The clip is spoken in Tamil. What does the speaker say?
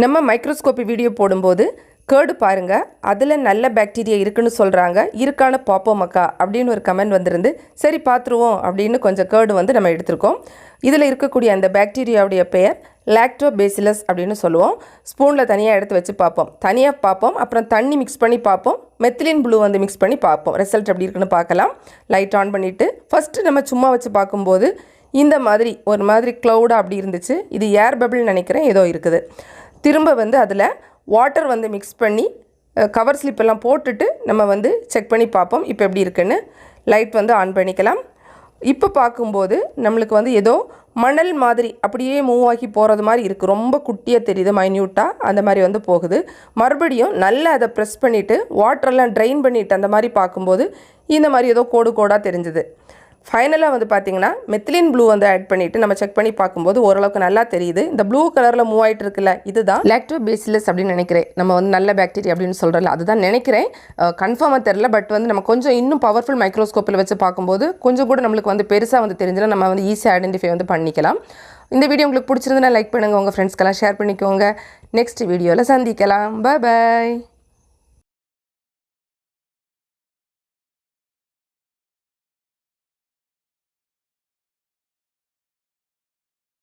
நம்ம மைக்ரோஸ்கோப்பி வீடியோ போடும்போது கேர்டு பாருங்க அதில் நல்ல பாக்டீரியா இருக்குன்னு சொல்கிறாங்க இருக்கான பாப்போமக்கா அப்படின்னு ஒரு கமெண்ட் வந்திருந்து சரி பார்த்துருவோம் அப்படின்னு கொஞ்சம் கேர்டு வந்து நம்ம எடுத்திருக்கோம். இதில் இருக்கக்கூடிய அந்த பாக்டீரியாவுடைய பெயர் லாக்டோபேசிலஸ் அப்படின்னு சொல்லுவோம். ஸ்பூனில் தனியாக எடுத்து வச்சு பார்ப்போம் தனியாக பார்ப்போம் அப்புறம் தண்ணி மிக்ஸ் பண்ணி பார்ப்போம் மெத்திலின் ப்ளூ வந்து மிக்ஸ் பண்ணி பார்ப்போம் ரிசல்ட் எப்படி இருக்குன்னு பார்க்கலாம். லைட் ஆன் பண்ணிவிட்டு ஃபஸ்ட்டு நம்ம சும்மா வச்சு பார்க்கும்போது இந்த மாதிரி ஒரு மாதிரி க்ளவுடாக அப்படி இருந்துச்சு. இது ஏர் பபிள்னு நினைக்கிறேன் ஏதோ இருக்குது. திரும்ப வந்து அதில் வாட்டர் வந்து மிக்ஸ் பண்ணி கவர் ஸ்லிப் எல்லாம் போட்டுட்டு நம்ம வந்து செக் பண்ணி பார்ப்போம். இப்போ எப்படி இருக்குன்னு லைட் வந்து ஆன் பண்ணிக்கலாம். இப்போ பார்க்கும்போது நம்மளுக்கு வந்து ஏதோ மணல் மாதிரி அப்படியே மூவ் ஆகி போகிறது மாதிரி இருக்குது ரொம்ப குட்டியாக தெரியுது மைன்யூட்டாக அந்த மாதிரி வந்து போகுது. மறுபடியும் நல்லா அதை ப்ரெஸ் பண்ணிவிட்டு வாட்டரெல்லாம் ட்ரைன் பண்ணிவிட்டு அந்த மாதிரி பார்க்கும்போது இந்த மாதிரி ஏதோ கோடு கோடாக தெரிஞ்சுது. ஃபைனலாக வந்து பார்த்தீங்கன்னா மெத்திலின் ப்ளூ வந்து ஆட் பண்ணிவிட்டு நம்ம செக் பண்ணி பார்க்கும்போது ஓரளவுக்கு நல்லா தெரியுது. இந்த ப்ளூ கலரில் மூவ் ஆகிட்டு இருக்குல்ல இதுதான் லாக்டோபேசிலஸ் அப்படின்னு நினைக்கிறேன். நம்ம வந்து நல்ல பாக்டீரியா அப்படின்னு சொல்கிறல அதுதான் நினைக்கிறேன். கன்ஃபார்மாக தெரில பட் வந்து நம்ம கொஞ்சம் இன்னும் பவர்ஃபுல் மைக்ரோஸ்கோப்பில் வச்சு பார்க்கும்போது கொஞ்சம் கூட நம்மளுக்கு வந்து பெருசாக வந்து தெரிஞ்சுன்னா நம்ம வந்து ஈஸியாக ஐடென்டிஃபை வந்து பண்ணிக்கலாம். இந்த வீடியோ உங்களுக்கு பிடிச்சிருந்தனா லைக் பண்ணுங்கள் உங்கள் ஃப்ரெண்ட்ஸ்க்கெல்லாம் ஷேர் பண்ணிக்கோங்க. நெக்ஸ்ட் வீடியோவில் சந்திக்கலாம். பாய்